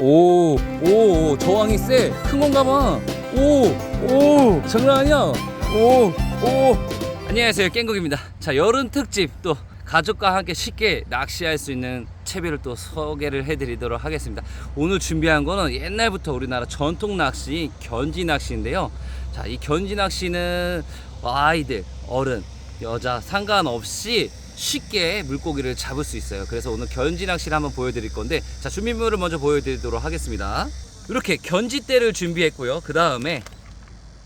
오, 오, 저항이 세. 큰 건가 봐. 오, 오, 장난 아니야. 오, 오. 안녕하세요. 깽국입니다. 자, 여름 특집 또 가족과 함께 쉽게 낚시할 수 있는 채비를 또 소개를 해드리도록 하겠습니다. 오늘 준비한 거는 옛날부터 우리나라 전통 낚시 견지 낚시인데요. 자, 이 견지 낚시는 아이들, 어른, 여자 상관없이 쉽게 물고기를 잡을 수 있어요. 그래서 오늘 견지 낚시를 한번 보여드릴 건데, 자 준비물을 먼저 보여드리도록 하겠습니다. 이렇게 견지대를 준비했고요. 그 다음에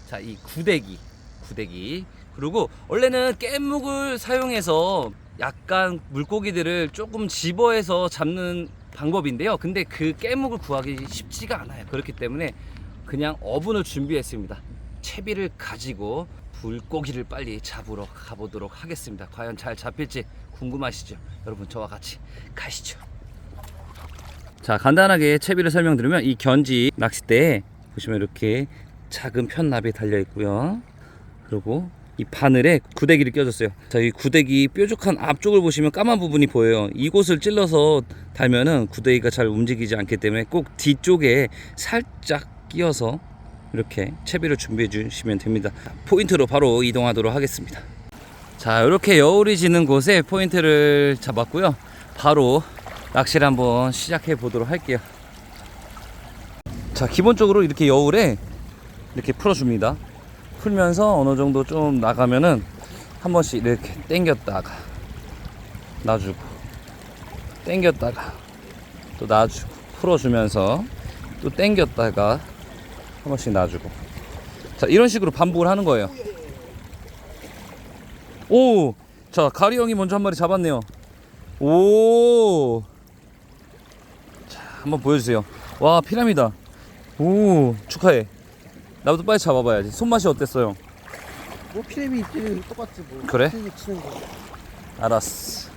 자 이 구데기, 구데기 그리고 원래는 깻묵을 사용해서 약간 물고기들을 조금 집어해서 잡는 방법인데요. 근데 그 깻묵을 구하기 쉽지가 않아요. 그렇기 때문에 그냥 어분을 준비했습니다. 채비를 가지고 물고기를 빨리 잡으러 가보도록 하겠습니다. 과연 잘 잡힐지 궁금하시죠? 여러분 저와 같이 가시죠. 자 간단하게 채비를 설명드리면 이 견지 낚싯대에 보시면 이렇게 작은 편납이 달려 있고요. 그리고 이 바늘에 구데기를 껴줬어요. 자, 이 구데기 뾰족한 앞쪽을 보시면 까만 부분이 보여요. 이곳을 찔러서 달면은 구데기가 잘 움직이지 않기 때문에 꼭 뒤쪽에 살짝 끼워서 이렇게 채비를 준비해 주시면 됩니다. 포인트로 바로 이동하도록 하겠습니다. 자, 이렇게 여울이 지는 곳에 포인트를 잡았고요. 바로 낚시를 한번 시작해 보도록 할게요. 자, 기본적으로 이렇게 여울에 이렇게 풀어줍니다. 풀면서 어느 정도 좀 나가면은 한 번씩 이렇게 당겼다가 놔주고 당겼다가 또 놔주고 풀어주면서 또 당겼다가 한 번씩 놔주고 자 이런 식으로 반복을 하는 거예요 오! 자 가리 형이 먼저 한 마리 잡았네요 오! 자 한번 보여주세요 와 피라미다 오 축하해 나부터 빨리 잡아봐야지 손맛이 어땠어요? 뭐 피레미 입질은 똑같지 뭐. 그래? 피레미 치는 거. 알았어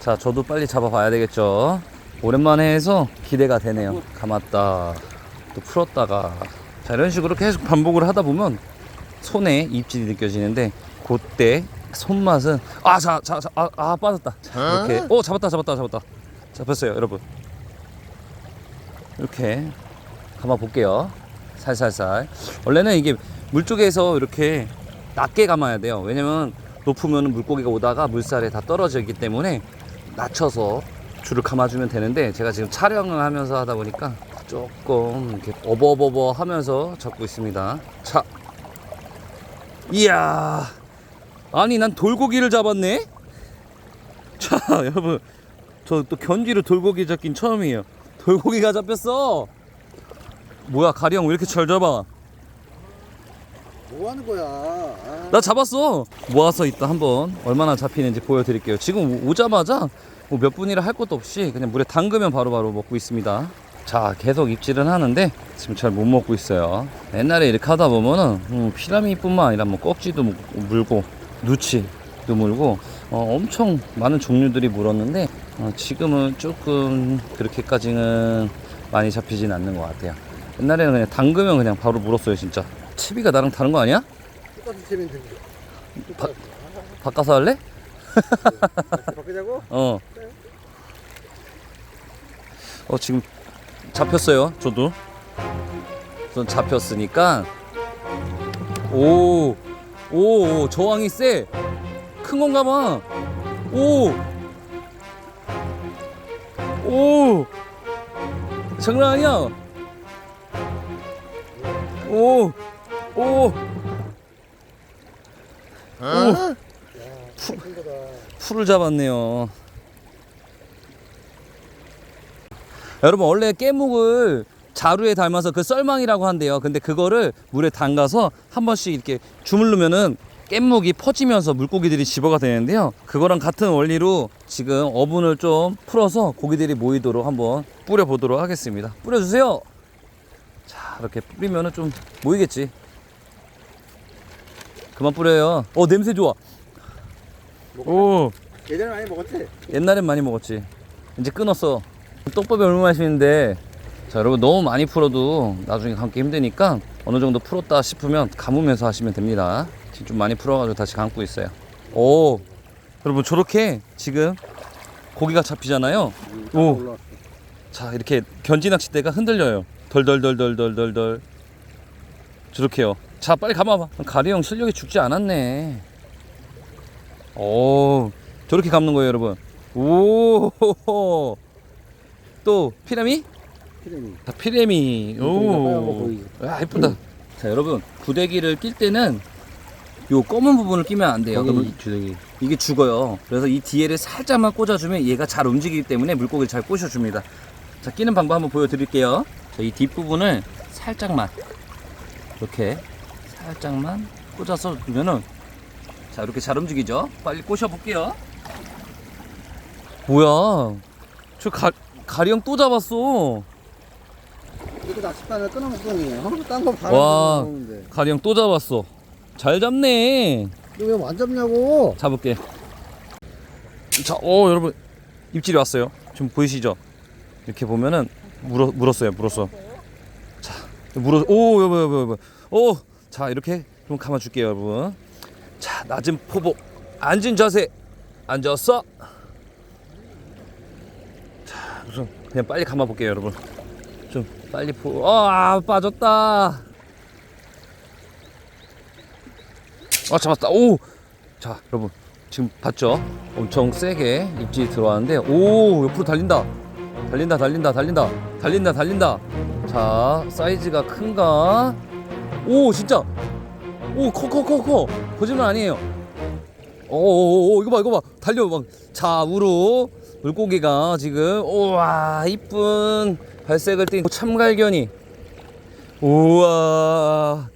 자 저도 빨리 잡아봐야 되겠죠 오랜만에 해서 기대가 되네요 감았다 또 풀었다가 자 이런 식으로 계속 반복을 하다 보면 손에 입질이 느껴지는데 그때 손맛은 아자자 아 아, 빠졌다. 자, 이렇게. 오 잡았다 잡았다 잡았다. 잡혔어요 여러분. 이렇게 감아 볼게요. 살살살. 원래는 이게 물 쪽에서 이렇게 낮게 감아야 돼요. 왜냐면 높으면 물고기가 오다가 물살에 다 떨어지기 때문에 낮춰서 줄을 감아주면 되는데 제가 지금 촬영을 하면서 하다 보니까 조금 이렇게 어버버버 하면서 잡고 있습니다. 자, 이야, 아니 난 돌고기를 잡았네. 자, 여러분, 저 또 견디로 돌고기 잡긴 처음이에요. 돌고기가 잡혔어. 뭐야, 가리 형 왜 이렇게 잘 잡아? 뭐 하는 거야? 아, 나 잡았어. 모아서 이따 한번 얼마나 잡히는지 보여드릴게요. 지금 오- 오자마자 뭐 몇 분이라 할 것도 없이 그냥 물에 담그면 바로바로 먹고 있습니다. 자, 계속 입질은 하는데 지금 잘 못 먹고 있어요. 옛날에 이렇게 하다 보면은 음, 피라미뿐만 아니라 뭐 꺽지도 무- 물고 누치도 물고 어, 엄청 많은 종류들이 물었는데 어, 지금은 조금 그렇게까지는 많이 잡히진 않는 것 같아요. 옛날에는 그냥 담그면 그냥 바로 물었어요, 진짜. 채비가 나랑 다른 거 아니야? 똑같은 재미는 되는 거. 바꿔서 할래? 바꾸자고? 어. 어 지금 잡혔어요. 저도. 전 잡혔으니까. 오, 오, 오, 저항이 세. 큰 건가 봐. 오, 오, 장난 아니야. 오, 오, 오. 큰 거다. 풀을 잡았네요. 여러분 원래 깨묵을 자루에 담아서 그 썰망이라고 한대요. 근데 그거를 물에 담가서 한 번씩 이렇게 주물르면은 깻묵이 퍼지면서 물고기들이 집어가 되는데요. 그거랑 같은 원리로 지금 어분을 좀 풀어서 고기들이 모이도록 한번 뿌려 보도록 하겠습니다. 뿌려주세요. 자 이렇게 뿌리면은 좀 모이겠지. 그만 뿌려요. 어 냄새 좋아. 오. 예전에 많이 먹었지? 옛날엔 많이 먹었지. 이제 끊었어. 떡밥이 얼마나 맛있는데. 자, 여러분 너무 많이 풀어도 나중에 감기 힘드니까 어느 정도 풀었다 싶으면 감으면서 하시면 됩니다. 지금 좀 많이 풀어가지고 다시 감고 있어요. 오, 여러분 저렇게 지금 고기가 잡히잖아요. 오. 자 이렇게 견지 낚싯대가 흔들려요 덜덜덜덜덜덜덜 저렇게요 자 빨리 감아봐 가리 형 실력이 죽지 않았네 오 저렇게 감는 거예요 여러분 오 또 피레미. 다 피레미 빨간 거 오? 아, 이쁘다 자 여러분 구데기를 낄 때는 요 검은 부분을 끼면 안 돼요 그러면 주둥이. 이게 죽어요. 그래서 이 뒤에를 살짝만 꽂아주면 얘가 잘 움직이기 때문에 물고기를 잘 꼬셔줍니다. 자, 끼는 방법 한번 보여드릴게요. 자, 이 뒷부분을 살짝만 이렇게 살짝만 꽂아서 두면은 자 이렇게 잘 움직이죠. 빨리 꼬셔볼게요. 뭐야? 저 가, 가리형 또 잡았어. 이거 낚싯바늘 끊어먹더니 딴거 와. 먹는데. 가리형 또 잡았어. 잘 잡네. 너왜안 잡냐고? 잡을게. 자, 어 여러분 입질이 왔어요. 지금 보이시죠? 이렇게 보면은 물어 물었어요, 물었어. 자, 물어. 오, 여보, 여보, 여보. 오, 자 이렇게 좀 감아줄게요, 여러분. 자, 낮은 포복, 앉은 자세, 앉았어. 자, 우선 그냥 빨리 감아볼게요, 여러분. 좀 빨리 포. 아, 빠졌다. 아, 잡았다. 오, 자 여러분 지금 봤죠? 엄청 세게 입질이 들어왔는데 오 옆으로 달린다 달린다 달린다 달린다 달린다 달린다 자 사이즈가 큰가 오 진짜 오 커 커 커커 거짓말 아니에요 오오오 이거 봐 이거 봐 달려 막 좌우로 물고기가 지금 우와 이쁜 발색을 띤 참갈견이. 우와.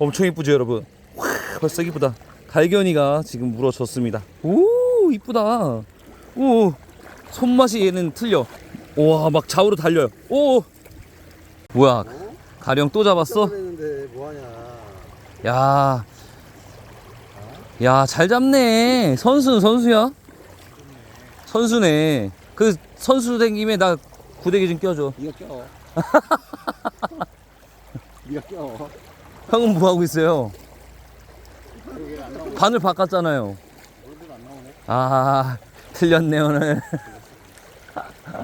엄청 이쁘죠 여러분? 와 벌써 이쁘다. 갈견이가 지금 물어졌습니다. 오 이쁘다. 오 손맛이 얘는 틀려. 우와 막 좌우로 달려요. 오. 뭐야 가령 또 잡았어? 야. 야, 잘 잡네. 선수, 선수야? 선수네. 그 선수 된 김에 나 구데기 좀 껴줘. 네가 껴. 네가 껴. 형은 뭐 하고 있어요? 여기 안 나오네. 바늘 바꿨잖아요. 안 나오네. 아, 틀렸네, 오늘.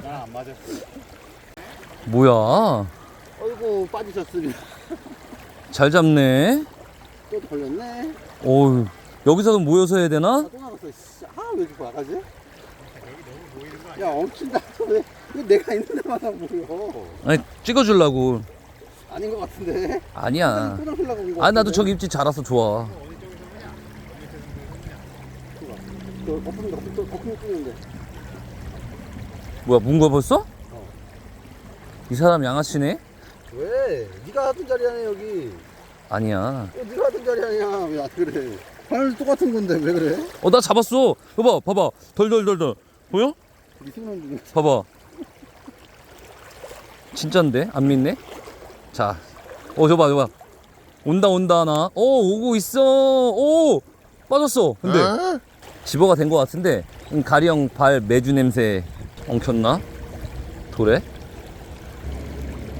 나안 맞았어. 뭐야? 어이구 빠지셨으니 잘 잡네. 또 걸렸네. 어우, 여기서도 모여서 해야 되나? 아, 또 나갔어. 씨. 아, 왜 이렇게 나가지? 야, 엉킨다. 왜? 이거 내가 있는 데마다 모여. 아니, 찍어주려고. 아닌 것 같은데. 아니야. 아, 나도 저기 입질 잘라서 좋아. 거품 또. 뭐야, 문거 벌써? 이 사람 양아치네? 왜? 네가 하던 자리 아니야 여기. 아니야. 어, 네가 하던 자리 아니야. 왜안 그래? 바늘 똑같은 건데 왜 그래? 어, 나 잡았어. 봐봐, 봐봐. 덜덜덜덜. 보여? 봐봐. 진짠데? 안 믿네? 자. 어, 저봐, 저봐. 온다, 온다, 하나. 어, 오고 있어. 오! 빠졌어. 근데, 집어가 된 것 같은데, 음, 가리형 발 매주 냄새 엉켰나? 돌에?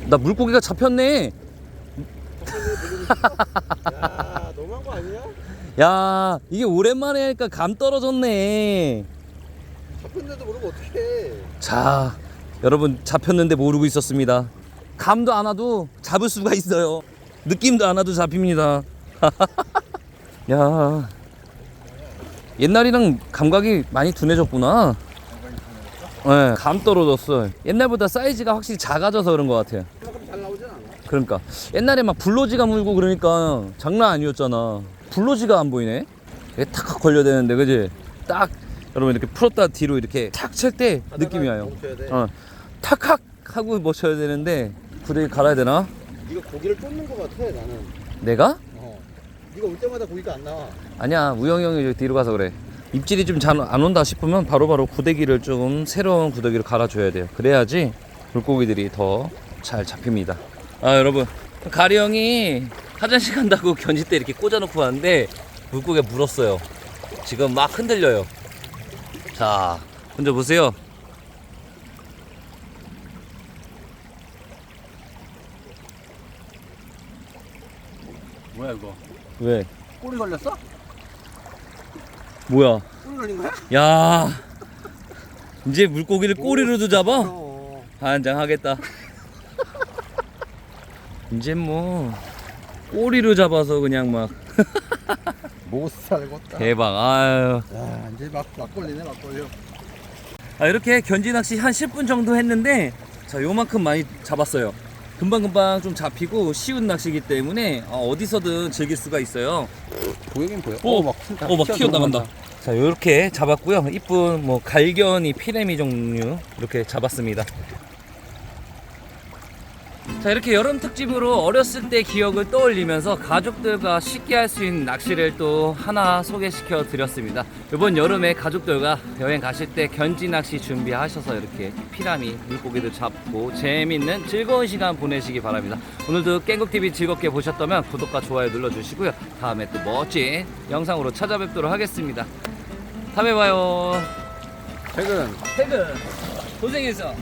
나 물고기가 잡혔네. 야, 너무한 거 아니야? 야, 이게 오랜만에 하니까 감 떨어졌네. 잡혔는데도 모르고 어떡해. 자, 여러분 잡혔는데 모르고 있었습니다. 감도 안 와도 잡을 수가 있어요. 느낌도 안 와도 잡힙니다. 야, 옛날이랑 감각이 많이 둔해졌구나. 네, 감 떨어졌어. 옛날보다 사이즈가 확실히 작아져서 그런 것 같아요. 그만큼 잘 나오진 않아. 그러니까 옛날에 막 블로지가 물고 그러니까 장난 아니었잖아. 블로지가 안 보이네. 이게 탁 걸려야 되는데 그지? 딱 여러분 이렇게 풀었다 뒤로 이렇게 탁 칠 때 느낌이 와요. 돼. 어, 탁탁 하고 뭐 쳐야 되는데 구데기 갈아야 되나? 네가 고기를 쫓는 거 같아 나는. 내가? 어. 네가 올 때마다 고기가 안 나와. 아니야 우영이 형이 저기 뒤로 가서 그래. 입질이 좀잘안 온다 싶으면 바로 바로 구데기를 좀 새로운 구데기를 갈아줘야 돼요. 그래야지 물고기들이 더 잘 잡힙니다. 아 여러분 가리 형이 화장실 간다고 견지 때 이렇게 꽂아놓고 왔는데 물고기가 물었어요. 지금 막 흔들려요. 자 흔들 보세요. 뭐야 이거? 왜? 꼬리 걸렸어? 뭐야? 꼬리 걸린 거야? 야 이제 물고기를 꼬리로도 잡아? 어. 반장하겠다. 이제 뭐 꼬리로 잡아서 그냥 막 못 살겠다. 대박. 아유. 야, 이제 막 막걸리네 막걸리. 아, 이렇게 견지 낚시 한 10분 정도 했는데 자 요만큼 많이 잡았어요. 금방금방 좀 잡히고 쉬운 낚시이기 때문에 어, 어디서든 즐길 수가 있어요. 보이긴 보여. 오, 막 어, 막 튀어 나간다. 자, 요렇게 잡았고요. 이쁜 뭐 갈견이 피레미 종류 이렇게 잡았습니다. 자, 이렇게 여름 특집으로 어렸을 때 기억을 떠올리면서 가족들과 쉽게 할 수 있는 낚시를 또 하나 소개시켜 드렸습니다. 이번 여름에 가족들과 여행 가실 때 견지 낚시 준비하셔서 이렇게 피라미 물고기도 잡고 재밌는 즐거운 시간 보내시기 바랍니다. 오늘도 깽국TV 즐겁게 보셨다면 구독과 좋아요 눌러주시고요. 다음에 또 멋진 영상으로 찾아뵙도록 하겠습니다. 다음에 봐요. 최근 퇴근. 고생했어.